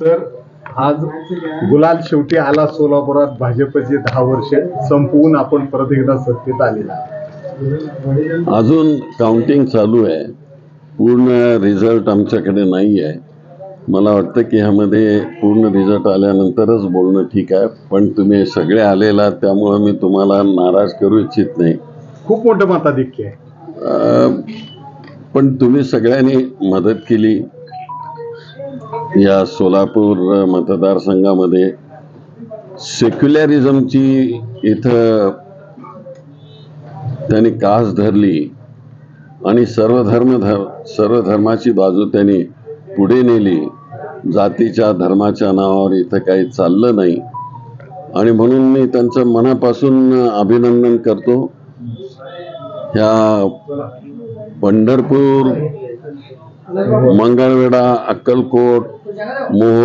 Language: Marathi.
तर आज गुलाल शेवटी आला सोलापुरात भाजपचे दहा वर्ष संपवून आपण परत एकदा सत्तेत आलेला अजून काउंटिंग चालू आहे. पूर्ण रिझल्ट आमच्याकडे नाही आहे. मला वाटतं की ह्यामध्ये पूर्ण रिझल्ट आल्यानंतरच बोलणं ठीक आहे. पण तुम्ही सगळे आलेला त्यामुळं मी तुम्हाला नाराज करू इच्छित नाही. खूप मोठं मताधिक्य आहे. पण तुम्ही सगळ्यांनी मदत केली. या सोलापूर मतदारसंघामध्ये सेक्युलरिझमची इथं त्यांनी कास धरली आणि सर्व धर्म धर सर्व धर्माची बाजू त्यांनी पुढे नेली. जातीच्या धर्माच्या नावावर इथं काही चाललं नाही. आणि म्हणून मी त्यांचं मनापासून अभिनंदन करतो. ह्या पंढरपूर मंगळवेढा अक्कलकोट मोह